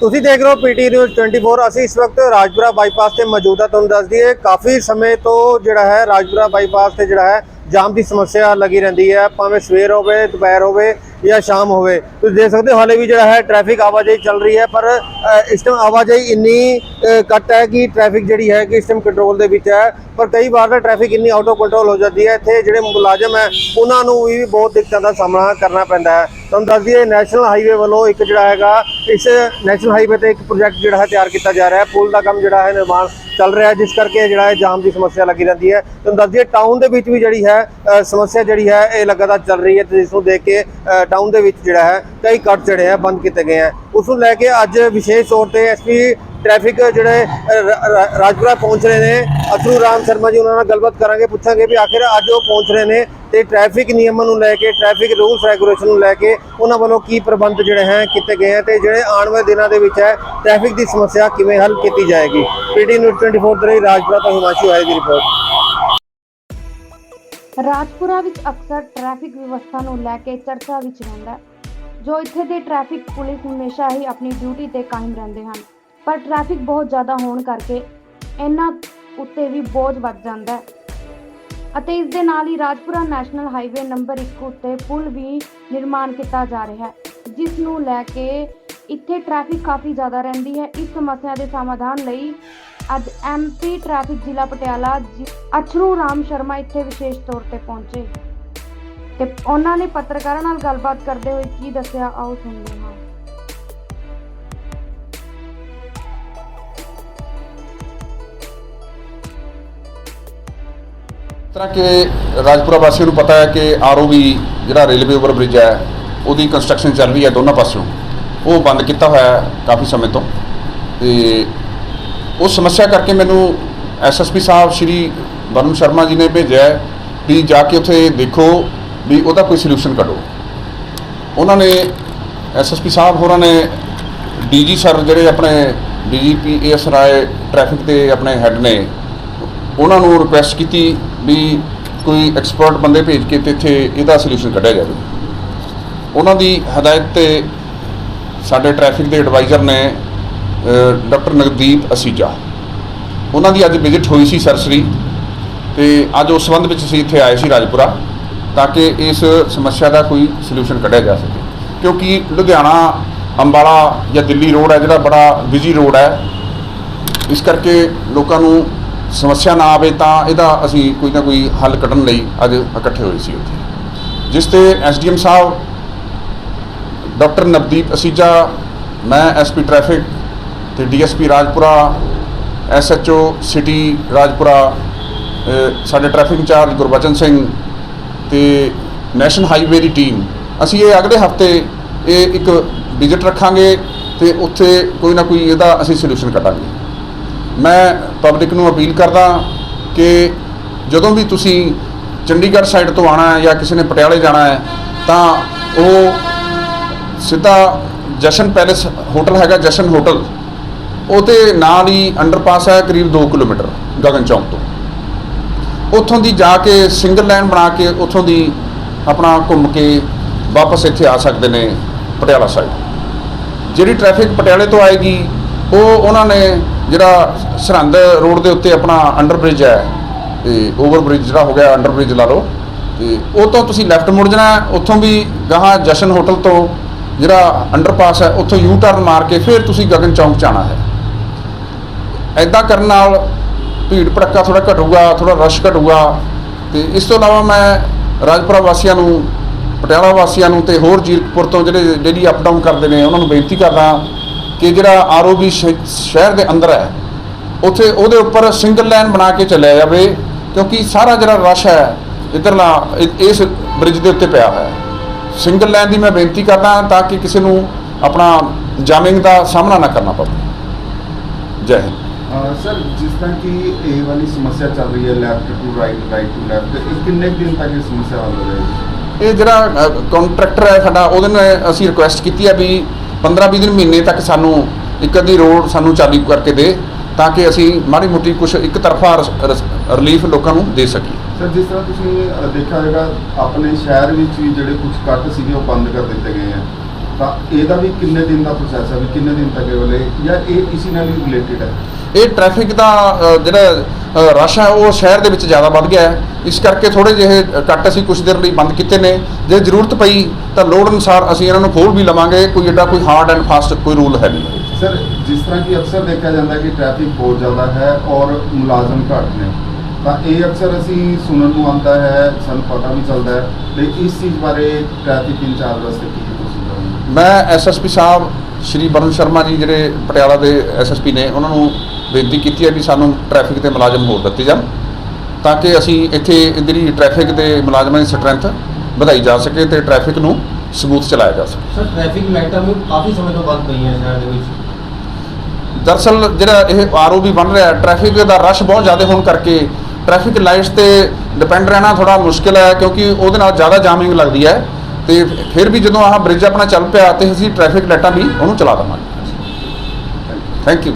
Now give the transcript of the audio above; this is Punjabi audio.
ਤੁਸੀਂ ਦੇਖ ਰਹੇ ਹੋ ਪੀਟੀ ਨਿਊਜ਼ 24 ਅਸੀਂ ਇਸ ਵਕਤ ਰਾਜਪੁਰਾ ਬਾਈਪਾਸ ਤੇ ਮੌਜੂਦ ਹਾਂ। ਤੁਹਾਨੂੰ ਦੱਸ ਦਈਏ, ਕਾਫੀ ਸਮੇਂ ਤੋਂ ਜਿਹੜਾ ਹੈ ਰਾਜਪੁਰਾ ਬਾਈਪਾਸ ਤੇ ਜਿਹੜਾ ਹੈ ਜਾਮ ਦੀ ਸਮੱਸਿਆ ਲੱਗੀ ਰਹਿੰਦੀ ਹੈ। ਭਾਵੇਂ ਸਵੇਰ ਹੋਵੇ, ਦੁਪਹਿਰ ਹੋਵੇ ਜਾਂ ਸ਼ਾਮ ਹੋਵੇ, ਤੁਸੀਂ ਦੇਖ ਸਕਦੇ ਹੋ ਹਾਲੇ ਵੀ ਜਿਹੜਾ ਹੈ ਟ੍ਰੈਫਿਕ ਆਵਾਜਾਈ ਚੱਲ ਰਹੀ ਹੈ, ਪਰ ਇਸ ਟਾਈਮ ਆਵਾਜਾਈ ਇੰਨੀ ਘੱਟ ਹੈ ਕਿ ਟ੍ਰੈਫਿਕ ਜਿਹੜੀ ਹੈ ਕਿ ਇਸ ਟਾਈਮ ਕੰਟਰੋਲ ਦੇ ਵਿੱਚ ਹੈ। ਪਰ ਕਈ ਵਾਰ ਤਾਂ ਟ੍ਰੈਫਿਕ ਇੰਨੀ ਆਊਟ ਆਫ ਕੰਟਰੋਲ ਹੋ ਜਾਂਦੀ ਹੈ, ਇੱਥੇ ਜਿਹੜੇ ਮੁਲਾਜ਼ਮ ਹੈ, ਉਹਨਾਂ ਨੂੰ ਵੀ ਬਹੁਤ ਦਿੱਕਤਾਂ ਦਾ ਸਾਹਮਣਾ ਕਰਨਾ ਪੈਂਦਾ ਹੈ। ਤੁਹਾਨੂੰ ਦੱਸ ਦਈਏ ਨੈਸ਼ਨਲ ਹਾਈਵੇ ਵੱਲੋਂ ਇੱਕ ਜਿਹੜਾ ਹੈਗਾ, ਇਸ ਨੈਸ਼ਨਲ ਹਾਈਵੇ ਤੇ ਇੱਕ ਪ੍ਰੋਜੈਕਟ ਜਿਹੜਾ ਹੈ ਤਿਆਰ ਕੀਤਾ ਜਾ ਰਿਹਾ ਹੈ। ਪੁਲ ਦਾ ਕੰਮ ਜਿਹੜਾ ਹੈ ਨਿਰਮਾਣ ਚੱਲ ਰਿਹਾ ਜਿਸ ਕਰਕੇ ਜਿਹੜਾ ਹੈ ਜਾਮ ਦੀ ਸਮੱਸਿਆ ਲੱਗੀ ਰਹਿੰਦੀ ਹੈ। ਤੁਹਾਨੂੰ ਦੱਸ ਦਈਏ ਟਾਊਨ ਦੇ ਵਿੱਚ ਵੀ ਜਿਹੜੀ ਹੈ ਸਮੱਸਿਆ ਜਿਹੜੀ ਹੈ, ਇਹ ਲਗਾਤਾਰ ਚੱਲ ਰਹੀ ਹੈ, ਤੇ ਜਿਸ ਨੂੰ ਦੇਖ ਕੇ ਟਾਊਨ ਦੇ ਵਿੱਚ ਜਿਹੜਾ ਹੈ, ਕਈ ਕੱਟ ਜਿਹੜੇ ਹੈ, ਬੰਦ ਕੀਤੇ ਗਏ ਹੈ। ਉਸ ਨੂੰ ਲੈ ਕੇ ਅੱਜ ਵਿਸ਼ੇਸ਼ ਤੌਰ ਤੇ ਐਸਪੀ ਟ੍ਰੈਫਿਕ ਜਿਹੜੇ ਰਾਜਪੁਰਾ ਪਹੁੰਚ ਰਹੇ ਨੇ। ਅਥਰੂ ਰਾਮ ਸ਼ਰਮਾ ਜੀ, ਉਹਨਾਂ ਨਾਲ ਗੱਲਬਾਤ ਕਰਾਂਗੇ, ਪੁੱਛਾਂਗੇ ਵੀ ਆਖਿਰ ਅੱਜ ਉਹ ਪਹੁੰਚ ਰਹੇ ਨੇ। ਤੇ ਟ੍ਰੈਫਿਕ ਨਿਯਮਾਂ ਨੂੰ ਲੈ ਕੇ ਟ੍ਰੈਫਿਕ ਰੂਲਸ ਰੈਗੂਲੇਸ਼ਨ ਨੂੰ ਲੈ ਕੇ ਉਹਨਾਂ ਵੱਲੋਂ ਕੀ ਪ੍ਰਬੰਧ ਜਿਹੜੇ ਹੈ ਕੀਤੇ ਗਏ ਆ ਤੇ ਜਿਹੜੇ ਆਉਣ ਵਾਲੇ ਦਿਨਾਂ ਦੇ ਵਿੱਚ ਹੈ ਟ੍ਰੈਫਿਕ ਦੀ ਸਮੱਸਿਆ ਕਿਵੇਂ ਹੱਲ ਕੀਤੀ ਜਾਏਗੀ? ਪੀਟੀ ਨਿਊਜ਼ 24 ਦੇ ਲਈ ਰਾਜਪੁਰਾ ਤੋਂ ਹਿਮਾਂਸ਼ੂ ਹੈ ਦੀ ਰਿਪੋਰਟ ਰਾਜਪੁਰਾ ਵਿੱਚ ਅਕਸਰ ਟ੍ਰੈਫਿਕ ਵਿਵਸਥਾ ਨੂੰ ਲੈ ਕੇ ਚਰਚਾ ਵਿੱਚ ਰਹਿੰਦਾ ਹੈ, ਜੋ ਇੱਥੇ ਦੇ ਟ੍ਰੈਫਿਕ ਪੁਲਿਸ ਹਮੇਸ਼ਾ ਹੀ ਆਪਣੀ ਡਿਊਟੀ ਤੇ ਕਾਇਮ ਰਹਿੰਦੇ ਹਨ, ਪਰ ਟ੍ਰੈਫਿਕ ਬਹੁਤ ਜ਼ਿਆਦਾ ਹੋਣ ਕਰਕੇ ਇਹਨਾਂ ਉੱਤੇ ਵੀ ਬੋਝ ਵੱਧ ਜਾਂਦਾ ਹੈ। ਅਤੇ ਇਸ ਦੇ ਨਾਲ ਹੀ ਰਾਜਪੁਰਾ ਨੈਸ਼ਨਲ ਹਾਈਵੇ ਨੰਬਰ 1 ਉੱਤੇ ਪੁਲ ਵੀ ਨਿਰਮਾਣ ਕੀਤਾ ਜਾ ਰਿਹਾ ਹੈ, ਜਿਸ ਨੂੰ ਲੈ ਕੇ ਇੱਥੇ ਟ੍ਰੈਫਿਕ ਕਾਫੀ ਜ਼ਿਆਦਾ ਰਹਿੰਦੀ ਹੈ। ਇਸ ਸਮੱਸਿਆ ਦੇ ਸਮਾਧਾਨ ਲਈ ਅੱਜ ਐਮਪੀ ਟ੍ਰੈਫਿਕ ਜ਼ਿਲ੍ਹਾ ਪਟਿਆਲਾ ਜੀ- ਅਛਰੂ ਰਾਮ ਸ਼ਰਮਾ ਇੱਥੇ ਵਿਸ਼ੇਸ਼ ਤੌਰ ਤੇ ਪਹੁੰਚੇ। ਤੇ ਉਹਨਾਂ ਨੇ ਪੱਤਰਕਾਰਾਂ ਨਾਲ ਗੱਲਬਾਤ ਕਰਦੇ ਹੋਏ ਕੀ ਦੱਸਿਆ, ਆਓ ਸੁਣਦੇ ਹਾਂ। ਤਰ੍ਹਾਂ ਕਿ ਰਾਜਪੁਰਾ ਵਾਸੀਆਂ ਨੂੰ ਪਤਾ ਹੈ ਕਿ ਆਰਓਬੀ ਜਿਹੜਾ ਰੇਲਵੇ ਓਵਰ ਬ੍ਰਿਜ ਹੈ, ਉਹਦੀ ਕੰਸਟਰਕਸ਼ਨ ਚੱਲ ਰਹੀ ਹੈ ਦੋਨਾਂ ਪਾਸਿਓਂ। ਉਹ ਬੰਦ ਕੀਤਾ ਹੋਇਆ ਹੈ ਕਾਫੀ ਸਮੇਂ ਤੋਂ। ਤੇ ਉਸ ਸਮੱਸਿਆ ਕਰਕੇ ਮੈਨੂੰ ਐਸਐਸਪੀ ਸਾਹਿਬ ਸ਼੍ਰੀ ਵਰੁਣ ਸ਼ਰਮਾ ਜੀ ਨੇ ਭੇਜਿਆ ਵੀ ਜਾ ਕੇ ਉੱਥੇ ਦੇਖੋ ਵੀ ਉਹਦਾ ਕੋਈ ਸੋਲੂਸ਼ਨ ਕੱਢੋ। ਉਹਨਾਂ ਨੇ ਐਸਐਸਪੀ ਸਾਹਿਬ ਹੋਰਾਂ ਨੇ ਡੀਜੀ ਸਰ ਜਿਹੜੇ ਆਪਣੇ ਡੀਜੀਪੀ ਏਐਸ ਰਾਏ ਟ੍ਰੈਫਿਕ ਦੇ ਆਪਣੇ ਹੈੱਡ ਨੇ, ਉਹਨਾਂ ਨੂੰ ਰਿਕੁਐਸਟ ਕੀਤੀ ਵੀ ਕੋਈ ਐਕਸਪਰਟ ਬੰਦੇ ਭੇਜ ਕੇ ਤੇ ਇੱਥੇ ਇਹਦਾ ਸੋਲੂਸ਼ਨ ਕੱਢਿਆ ਜਾਵੇ। ਉਹਨਾਂ ਦੀ ਹਦਾਇਤ ਤੇ ਸਾਡੇ ਟ੍ਰੈਫਿਕ ਦੇ ਐਡਵਾਈਜ਼ਰ ਨੇ ਡਾਕਟਰ ਨਗਦੀਪ ਅਸੀਜਾ। ਉਹਨਾਂ ਦੀ ਅੱਜ ਵਿਜ਼ਿਟ ਹੋਈ ਸੀ ਸਰਸਰੀ ਤੇ ਅੱਜ ਉਸ ਸੰਬੰਧ ਵਿੱਚ ਅਸੀਂ ਇੱਥੇ ਆਏ ਸੀ ਰਾਜਪੁਰਾ ਤਾਂ ਕਿ ਇਸ ਸਮੱਸਿਆ ਦਾ ਕੋਈ ਸੋਲੂਸ਼ਨ ਕੱਢਿਆ ਜਾ ਸਕੇ। ਕਿਉਂਕਿ ਲੁਧਿਆਣਾ, ਅੰਬਾਲਾ ਜਾਂ ਦਿੱਲੀ ਰੋਡ ਹੈ ਜਿਹੜਾ ਬੜਾ ਬਿਜ਼ੀ ਰੋਡ ਹੈ। ਇਸ ਕਰਕੇ ਲੋਕਾਂ ਨੂੰ ਸਮੱਸਿਆ ਨਾ ਆਵੇ ਤਾਂ ਇਹਦਾ ਅਸੀਂ ਕੋਈ ਨਾ ਕੋਈ ਹੱਲ ਕੱਢਣ ਲਈ ਅੱਜ ਇਕੱਠੇ ਹੋਏ ਸੀ ਉੱਥੇ। ਜਿਸ ਤੇ ਐਸਡੀਐਮ ਸਾਹਿਬ, ਡਾਕਟਰ ਨਵਦੀਪ ਅਸੀਜਾ, ਮੈਂ ਐਸਪੀ ਟ੍ਰੈਫਿਕ ਤੇ DSP Rajpura SHO city Rajpura ਸਾਡੇ ਟ੍ਰੈਫਿਕ ਇੰਚਾਰਜ ਗੁਰਬਚਨ ਸਿੰਘ ਤੇ ਨੈਸ਼ਨਲ ਹਾਈਵੇ ਦੀ ਟੀਮ। ਅਸੀਂ ਇਹ ਅਗਲੇ ਹਫ਼ਤੇ ਇਹ ਇੱਕ ਵਿਜ਼ਿਟ ਰੱਖਾਂਗੇ ਤੇ ਉੱਥੇ ਕੋਈ ਨਾ ਕੋਈ ਇਹਦਾ ਅਸੀਂ ਸੋਲੂਸ਼ਨ ਕੱਢਾਂਗੇ। ਮੈਂ ਪਬਲਿਕ ਨੂੰ ਅਪੀਲ ਕਰਦਾ ਕਿ ਜਦੋਂ ਵੀ ਤੁਸੀਂ ਚੰਡੀਗੜ੍ਹ ਸਾਈਡ ਤੋਂ ਆਣਾ ਹੈ ਜਾਂ ਕਿਸੇ ਨੇ ਪਟਿਆਲੇ ਜਾਣਾ ਹੈ, ਤਾਂ ਉਹ ਸਿੱਧਾ ਜਸ਼ਨ ਪੈਲੇਸ ਹੋਟਲ ਹੈਗਾ, ਜਸ਼ਨ ਹੋਟਲ ਉਹਦੇ ਨਾਲ ਹੀ ਅੰਡਰਪਾਸ ਹੈ, ਕਰੀਬ 2 ਕਿਲੋਮੀਟਰ ਗਗਨ ਚੌਂਕ ਤੋਂ। ਉੱਥੋਂ ਦੀ ਜਾ ਕੇ ਸਿੰਗਲ ਲਾਈਨ ਬਣਾ ਕੇ ਉੱਥੋਂ ਦੀ ਆਪਣਾ ਘੁੰਮ ਕੇ ਵਾਪਸ ਇੱਥੇ ਆ ਸਕਦੇ ਨੇ ਪਟਿਆਲਾ ਸਾਈਡ ਜਿਹੜੀ ਟ੍ਰੈਫਿਕ ਪਟਿਆਲੇ ਤੋਂ ਆਏਗੀ, ਉਹ ਉਹਨਾਂ ਨੇ ਜਿਹੜਾ ਸਰਹੰਦ ਰੋਡ ਦੇ ਉੱਤੇ ਆਪਣਾ ਅੰਡਰ ਬ੍ਰਿਜ ਹੈ, ਤੇ ਓਵਰ ਬ੍ਰਿਜ ਜਿਹੜਾ ਹੋ ਗਿਆ ਅੰਡਰ ਬ੍ਰਿਜ ਲਾ ਲਓ। ਤੇ ਉਹ ਤੋਂ ਤੁਸੀਂ ਲੈਫਟ ਮੁੜ ਜਾਣਾ, ਉੱਥੋਂ ਵੀ ਗਾਹਾਂ ਜਸ਼ਨ ਹੋਟਲ ਤੋਂ ਜਿਹੜਾ ਅੰਡਰਪਾਸ ਹੈ, ਉੱਥੋਂ ਯੂ ਟਰਨ ਮਾਰ ਕੇ ਫਿਰ ਤੁਸੀਂ ਗਗਨ ਚੌਂਕ ਜਾਣਾ ਹੈ। ਐਦਾਂ ਕਰਨ ਨਾਲ ਭੀੜ ਭੜੱਕਾ ਥੋੜਾ ਘਟੂਗਾ ਥੋੜਾ ਰਸ਼ ਘਟੂਗਾ। ਤੇ ਇਸ ਤੋਂ ਇਲਾਵਾ ਮੈਂ ਰਾਜਪੁਰਾ ਵਾਸੀਆਂ ਨੂੰ, ਪਟਿਆਲਾ ਵਾਸੀਆਂ ਨੂੰ ਤੇ ਹੋਰ ਜੀਰਕਪੁਰ ਤੋਂ ਜਿਹੜੇ ਡੇਲੀ ਅਪ ਡਾਊਨ ਕਰਦੇ ਨੇ, ਉਹਨਾਂ ਨੂੰ ਬੇਨਤੀ ਕਰਦਾ ਕਿ ਜਿਹੜਾ ਆਰਓਬੀ ਸ਼ਹਿਰ ਦੇ ਅੰਦਰ ਹੈ। ਉੱਥੇ ਉਹਦੇ ਉੱਪਰ ਸਿੰਗਲ ਲਾਈਨ ਬਣਾ ਕੇ ਚੱਲਿਆ ਜਾਵੇ ਕਿਉਂਕਿ ਸਾਰਾ ਜਿਹੜਾ ਰਸ਼ ਹੈ ਇਧਰਲਾ ਇਸ ਬ੍ਰਿਜ ਦੇ ਉੱਤੇ ਪਿਆ ਹੋਇਆ ਹੈ। ਸਿੰਗਲ ਲਾਈਨ ਦੀ ਮੈਂ ਬੇਨਤੀ ਕਰਦਾ ਤਾਂ ਕਿ ਕਿਸੇ ਨੂੰ ਆਪਣਾ ਜਾਮਿੰਗ ਦਾ ਸਾਹਮਣਾ ਨਾ ਕਰਨਾ ਪਵੇ। ਜੈ ਹਿੰਦ। ਸਰ ਜਿਸ ਤਰ੍ਹਾਂ ਕਿ ਇਹ ਵਾਲੀ ਸਮੱਸਿਆ ਚੱਲ ਰਹੀ ਹੈ left to right right to left ਇਹ ਕਿੰਨੇ ਦਿਨ ਤੱਕ ਇਹ ਸਮੱਸਿਆ ਹੱਲ ਹੋ ਜਾਏਗੀ? ਇਹ ਜਿਹੜਾ ਕੰਟਰੈਕਟਰ ਹੈ ਸਾਡਾ ਉਹਦੇ ਨਾਲ ਅਸੀਂ ਰਿਕੁਐਸਟ ਕੀਤੀ ਹੈ ਵੀ 15-20 ਦਿਨ ਮਹੀਨੇ ਤੱਕ ਸਾਨੂੰ ਇੱਕ ਅੱਧੀ ਰੋਡ ਸਾਨੂੰ ਚਾਲੂ ਕਰਕੇ ਦੇ ਤਾਂ ਕਿ ਅਸੀਂ ਮਾੜੀ ਮੋਟੀ ਕੁਝ ਇੱਕ ਤਰਫਾ ਰਿਲੀਫ ਲੋਕਾਂ ਨੂੰ ਦੇ ਸਕੀਏ। ਸਰ, ਜਿਸ ਤਰ੍ਹਾਂ ਤੁਸੀਂ ਦੇਖਿਆ ਹੋਵੇਗਾ, ਆਪਣੇ ਸ਼ਹਿਰ ਵਿੱਚ ਵੀ ਜਿਹੜੇ ਕੁਝ ਕੱਟ ਸੀਗੇ, ਉਹ ਬੰਦ ਕਰ ਦਿੱਤੇ ਗਏ ਆ। ਤਾਂ ਇਹਦਾ ਵੀ ਕਿੰਨੇ ਦਿਨ ਦਾ ਪ੍ਰੋਸੈਸ ਹੈ ਵੀ ਕਿੰਨੇ ਦਿਨ ਤੱਕ ਇਹ ਵਾਲੇ? ਜਾਂ ਇਹ ਇਸੇ ਨਾਲ ਹੀ ਰਿਲੇਟਡ ਹੈ ਇਹ ਟ੍ਰੈਫਿਕ ਦਾ ਅ, ਜਿਹੜਾ ਰਸ਼ ਹੈ ਉਹ ਸ਼ਹਿਰ ਦੇ ਵਿੱਚ ਜ਼ਿਆਦਾ ਵੱਧ ਗਿਆ ਹੈ। ਇਸ ਕਰਕੇ ਥੋੜੇ ਜਿਹੇ ਕੱਟ ਅਸੀਂ ਕੁਝ ਦੇਰ ਲਈ ਬੰਦ ਕੀਤੇ ਨੇ। ਜੇ ਜ਼ਰੂਰਤ ਪਈ ਤਾਂ ਲੋੜ ਅਨੁਸਾਰ ਅਸੀਂ ਇਹਨਾਂ ਨੂੰ ਖੋਲ ਵੀ ਲਵਾਂਗੇ। ਕੋਈ ਏਡਾ ਕੋਈ ਹਾਰਡ ਐਂਡ ਫਾਸਟ ਕੋਈ ਰੂਲ ਹੈ ਨਹੀਂ। ਸਰ ਜਿਸ ਤਰ੍ਹਾਂ ਕਿ ਅਕਸਰ ਦੇਖਿਆ ਜਾਂਦਾ ਹੈ ਕਿ ਟ੍ਰੈਫਿਕ ਬਹੁਤ ਜ਼ਿਆਦਾ ਹੈ ਔਰ ਮੁਲਾਜ਼ਮ ਘੱਟ ਨੇ। ਤਾਂ ਇਹ ਅਕਸਰ ਅਸੀਂ ਸੁਣਨ ਨੂੰ ਆਉਂਦਾ ਹੈ ਸਾਨੂੰ ਪਤਾ ਵੀ ਚੱਲਦਾ ਹੈ। ਤੇ ਇਸ ਚੀਜ਼ ਬਾਰੇ ਟ੍ਰੈਫਿਕ ਇੰਚਾਰਜ ਵਾਸਤੇ ਕੀ ਤੁਸੀਂ ਕਰੋਗੇ ਮੈਂ ਐਸਐਸਪੀ ਸਾਹਿਬ ਸ਼੍ਰੀ ਬਰਨ ਸ਼ਰਮਾ ਜੀ ਜਿਹੜੇ ਪਟਿਆਲਾ ਦੇ ਐਸਐਸਪੀ ਨੇ ਉਹਨਾਂ ਨੂੰ ਬੇਨਤੀ ਕੀਤੀ ਹੈ ਵੀ ਸਾਨੂੰ ਟ੍ਰੈਫਿਕ ਦੇ ਮੁਲਾਜ਼ਮ ਹੋਰ ਦਿੱਤੇ ਜਾਣ ਤਾਂ ਕਿ ਅਸੀਂ ਇੱਥੇ ਜਿਹੜੀ ਟ੍ਰੈਫਿਕ ਦੇ ਮੁਲਾਜ਼ਮਾਂ ਦੀ ਸਟਰੈਂਥ ਵਧਾਈ ਜਾ ਸਕੇ ਤੇ ਟ੍ਰੈਫਿਕ ਨੂੰ ਸਮੂਥ ਚਲਾਇਆ ਜਾ ਸਕੇ। ਸਰ ਟ੍ਰੈਫਿਕ ਲਾਈਟਾਂ ਵੀ ਕਾਫੀ ਸਮੇਂ ਤੋਂ ਬੰਦ ਪਈਆਂ ਸ਼ਹਿਰ ਦੇ ਵਿੱਚ। ਦਰਅਸਲ ਜਿਹੜਾ ਇਹ ਆਰਓ ਵੀ ਬਣ ਰਿਹਾ ਟ੍ਰੈਫਿਕ ਦਾ ਰਸ਼ ਬਹੁਤ ਜ਼ਿਆਦਾ ਹੋਣ ਕਰਕੇ ਟ੍ਰੈਫਿਕ ਲਾਈਟਸ ਤੇ ਡਿਪੈਂਡ ਰਹਿਣਾ ਥੋੜਾ ਮੁਸ਼ਕਿਲ ਹੈ ਕਿਉਂਕਿ ਉਹਦੇ ਨਾਲ ਜ਼ਿਆਦਾ ਜਾਮਿੰਗ ਲੱਗਦੀ ਹੈ। ਤੇ ਫਿਰ ਵੀ ਜਦੋਂ ਆਹ ਬ੍ਰਿਜ ਆਪਣਾ ਚੱਲ ਪਿਆ ਤੇ ਅਸੀਂ ਟ੍ਰੈਫਿਕ ਲਾਈਟਾਂ ਵੀ ਉਹਨੂੰ ਚਲਾ ਦੇਵਾਂਗੇ। Thank you